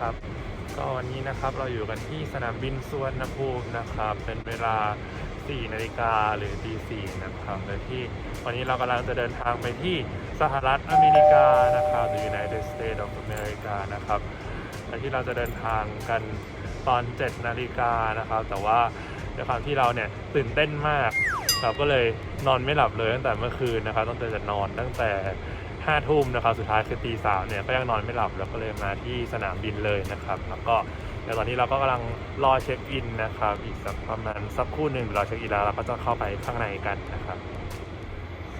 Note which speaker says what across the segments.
Speaker 1: นะครับ ก็วันนี้นะครับเราอยู่กันที่สนามบินสุวรรณภูมินะครับ เป็นเวลา 4 นาฬิกาหรือตี4นะครับโดยที่วันนี้เรากำลังจะเดินทางไปที่สหรัฐอเมริกานะครับหรือ United States of America นะครับและที่เราจะเดินทางกันตอน 7 นาฬิกานะครับ แต่ว่าด้วยความที่เราเนี่ยตื่นเต้นมาก เราก็เลยนอนไม่หลับเลยตั้งแต่เมื่อคืนนะครับต้องตื่นแต่นอนตั้งแต่ ห้าทุ่มนะครับสุดท้ายคือตีสามเนี่ยก็ยังนอนไม่หลับแล้วก็เลยมาที่สนามบินเลยนะครับ แล้วก็เดี๋ยวตอนนี้เราก็กำลังรอเช็คอินนะครับ อีกสักประมาณสักครู่หนึ่งเรอเช็คอินแล้วเราก็จะเข้าไปข้างในกันนะครับ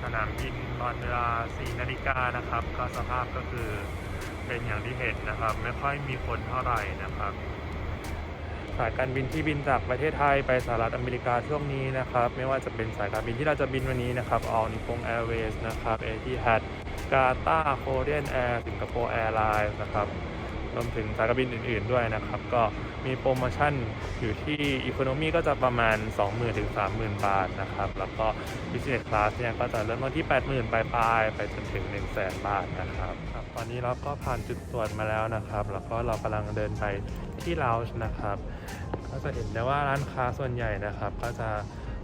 Speaker 1: สนามบินตอนเวลา4นาฬิกานะครับ ก็สภาพก็คือเป็นอย่างที่เห็นนะครับ ไม่ค่อยมีคนเท่าไหร่นะครับสายการบินที่บินจากประเทศไทยไปสหรัฐอเมริกาช่วงนี้นะครับ ไม่ว่าจะเป็นสายการบินที่เราจะบินวันนี้นะครับ All Nippon Airways นะครับ Etihad กาตาโคเรียนแอร์สิงคโปร์แอร์ไลน์นะครับรวมถึงสายการบินอื่น ๆด้วยนะครับ ก็มีโปรโมชั่นอยู่ที่อีโคโนมีก็จะประมาณ 20,000ถึง30,000 บาทนะครับ แล้วก็ Business Class เนี่ยก็จะเริ่มต้นที่ 80,000ปลายๆ ไปจนถึง 100,000 บาทนะครับครับ ตอนนี้เราก็ผ่านจุดตรวจมาแล้วนะครับ แล้วก็เรากำลังเดินไปที่ Lounge นะครับ ก็จะเห็นได้ว่าร้านค้าส่วนใหญ่นะครับ ก็จะ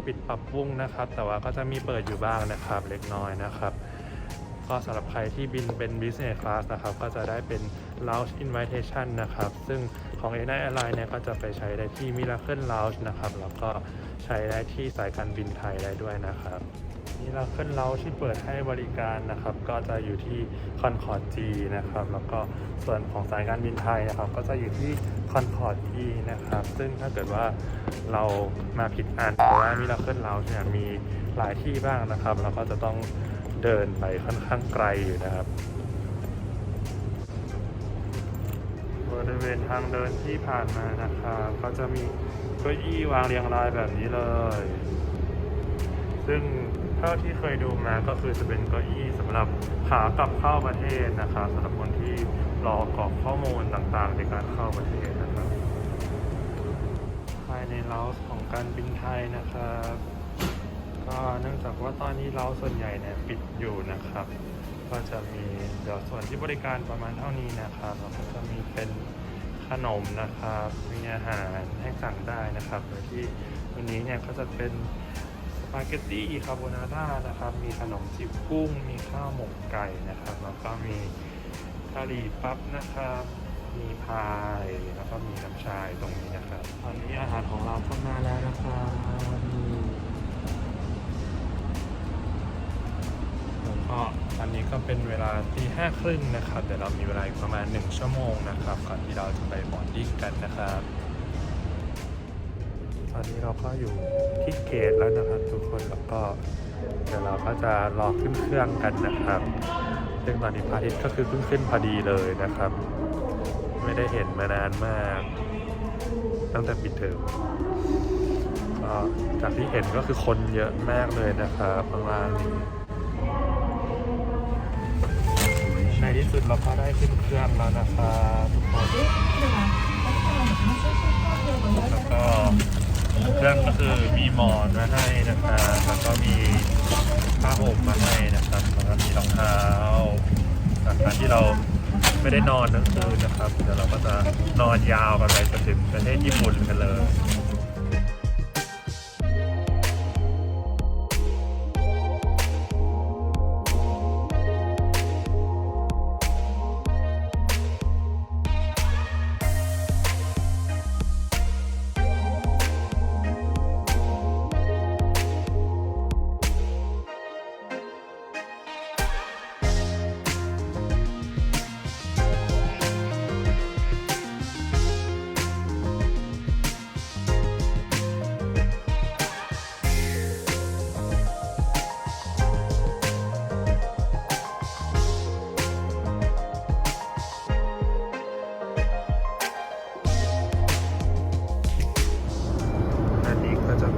Speaker 1: ปิดปรับปรุงนะครับ แต่ว่าก็จะมีเปิดอยู่บ้างนะครับเล็กน้อยนะครับ ก็สำหรับใครที่บินเป็น business class นะครับ ก็จะได้เป็น lounge invitation นะครับ ซึ่งของ a อ a Airline เนี่ยก็จะไปใช้ได้ที่ Miracle Lounge นะครับ แล้วก็ใช้ได้ที่สายการบินไทยได้ด้วยนะครับ Miracle Lounge ที่เปิดให้บริการนะครับ ก็จะอยู่ที่ Concord G นะครับ แล้วก็ส่วนของสายการบินไทยนะครับ ก็จะอยู่ที่ Concord E นะครับ ซึ่งถ้าเกิดว่าเรามาผิดอันเพราะว่า Miracle Lounge เนี่ยมีหลายที่บ้างนะครับ เราก็จะต้อง เดินไปค่อนข้างไกลอยู่นะครับบริเวณทางเดินที่ผ่านมานะครับก็จะมีเก้าอี้วางเรียงรายแบบนี้เลย ซึ่งเท่าที่เคยดูมาก็คือจะเป็นเก้าอี้สำหรับขากลับเข้าประเทศนะครับสำหรับคนที่รอกรอกข้อมูลต่างๆ ในการเข้าประเทศนะครับ ภายในเลาส์ของการบินไทยนะครับ ก็เนื่องจากว่าตอนนี้เราส่วนใหญ่เนี่ยปิดอยู่นะครับ ก็จะมีเดี๋ยวส่วนที่บริการประมาณเท่านี้นะครับแล้วก็จะมีเป็นขนมนะครับ มีอาหารให้สั่งได้นะครับโดยที่วันนี้เนี่ยก็จะเป็นสปาเกตตี้คาโบนาร่านะครับ มีขนมจีบกุ้ง มีข้าวหมกไก่นะครับ แล้วก็มีกะหรี่ปั๊บนะครับ มีพาย แล้วก็มีน้ำชายตรงนี้นะครับ ตอนนี้อาหารของเราก็มาแล้วนะครับ ก็เป็นเวลาตีห้าครึ่งนะครับ เดี๋ยวเรามีเวลาอีกประมาณ 1 ชั่วโมงนะครับ ก่อนที่เราจะไปบอร์ดดิ้งกันนะครับ ตอนนี้เราก็อยู่ที่เกตแล้วนะครับทุกคนแล้วก็เดี๋ยวเราก็จะรอขึ้นเครื่องกันนะครับ ซึ่งตอนนี้พระอาทิตย์ก็คือเพิ่งขึ้นพอดีเลยนะครับ ไม่ได้เห็นมานานมาก ตั้งแต่ปิดเทอมจากที่เห็นก็คือคนเยอะมากเลยนะครับข้างล่างนี้ ที่สุดเราก็ได้ขึ้นเครื่องแล้วนะครับทุกคนแล้วก็เครื่องก็คือมีหมอนมาให้นะครับแล้วก็มีผ้าห่มมาให้นะครับแล้วก็มีรองเท้าจากการที่เราไม่ได้นอนทั้งคืนนะครับ เดี๋ยวเราก็จะนอนยาวกันไปจนถึงประเทศญี่ปุ่นกันเลย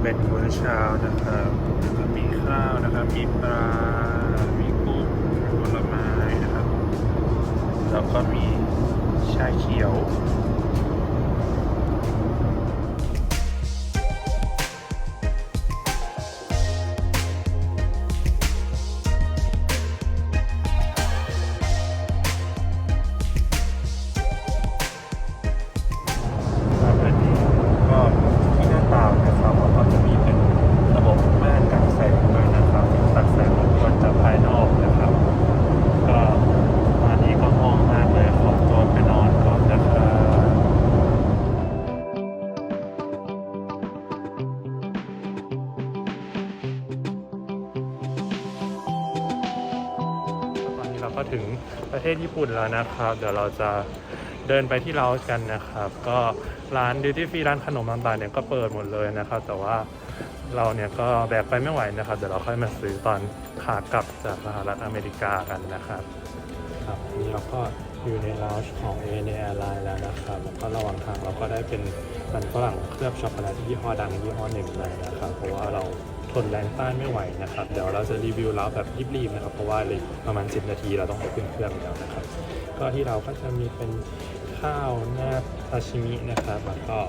Speaker 1: เป็นมื้อเช้านะครับก็มีข้าวนะครับ มีปลา มีกุ้งมีผลไม้นะครับ แล้วก็มีชาเขียว ประเทศญี่ปุ่นแล้วนะครับ เดี๋ยวเราจะเดินไปที่เรากันนะครับ ก็ร้านดิวตี้ฟรีร้านขนมต่างๆเนี่ยก็เปิดหมดเลยนะครับ แต่ว่าเราเนี่ยก็แบกไปไม่ไหวนะครับ เดี๋ยวเราค่อยมาซื้อตอนขากลับจากสหรัฐอเมริกากันนะครับครับนี้เราก็อยู่ในลาวช์ของ a อ a Airline แล้วนะครับแล้วก็ระหว่างทางเราก็ได้เป็นมันฝรั่งเคลือบช็อกโกแลตยี่ห้อดังยี่ห้อหนึ่งเลยนะครับ เพราะว่าเรา ทนแรงต้านไม่ไหวนะครับ เดี๋ยวเราจะรีวิวเราแบบรีบๆนะครับ เพราะว่าเลยประมาณ 10 นาทีเราต้องไปขึ้นเครื่องแล้วนะครับ ก็ที่เราก็จะมีเป็นข้าวหน้าซาชิมินะครับแล้วก็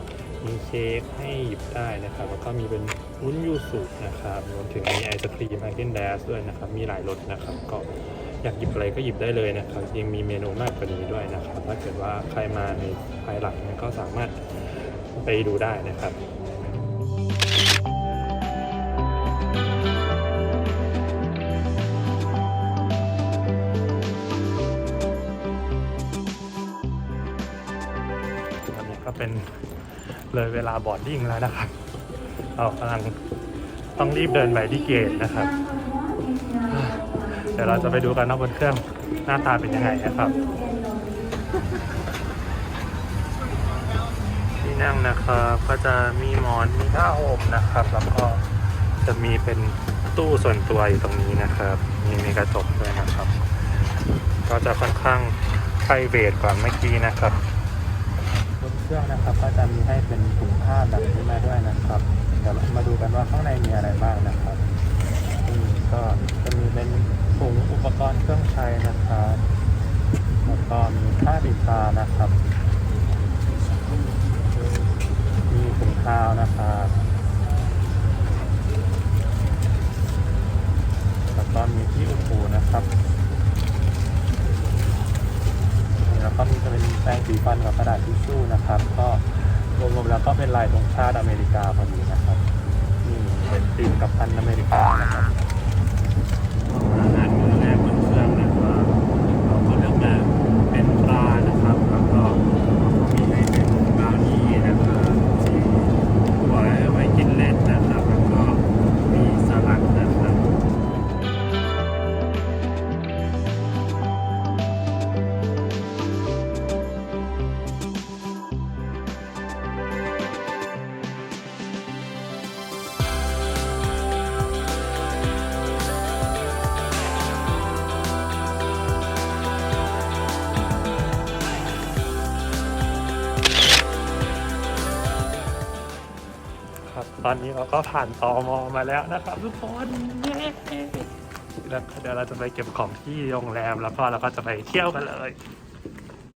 Speaker 1: มีเค้กให้หยิบได้นะครับ แล้วก็มีเป็นวุ้นยูสุนะครับรวมถึงมีไอศครีมไอเกนแดสด้วยนะครับ มีหลายรสนะครับ ก็อยากหยิบอะไรก็หยิบได้เลยนะครับยังมีเมนูมากกว่านี้ด้วยนะครับ ถ้าเกิดว่าใครมาในภายหลังก็สามารถไปดูได้นะครับ เป็นเลยเวลาบอร์ดดิ้งแล้วนะครับ เรากำลังต้องรีบเดินไปที่เกตนะครับ เดี๋ยวเราจะไปดูกันว่าบนเครื่องหน้าตาเป็นยังไงนะครับที่นั่งนะครับก็จะมีหมอนมีผ้าห่มนะครับ แล้วก็จะมีเป็นตู้ส่วนตัวอยู่ตรงนี้นะครับ มีมีกระจกด้วยนะครับ ก็จะค่อนข้างไพรเวทกว่าเมื่อกี้นะครับ เครื่องนะครับ ก็จะมีให้เป็นถุงผ้าแบบนี้มาด้วยนะครับเดี๋ยวเรามาดูกันว่าข้างในมีอะไรบ้างนะครับนี่ก็จะมีเป็นถุงอุปกรณ์เครื่องใช้นะครับแล้วก็มีผ้าปิดตานะครับ มีถุงเท้านะครับแล้วก็มีที่อุดหูนะครับ แล้วก็มีจะเป็น แป้งสีฟันกับกระดาษทิชชู่นะครับ ก็รวมๆแล้วก็เป็นลายธงชาติอเมริกาพอดีนะครับนี่เป็นตีมกับพันอเมริกานะครับ ตอนนี้เราก็ผ่านตอมอมาแล้วนะครับทุกคนเย้แล้วเดี๋ยวเราจะไปเก็บของที่โรงแรมแล้วก็เราก็จะไปเที่ยวกันเลย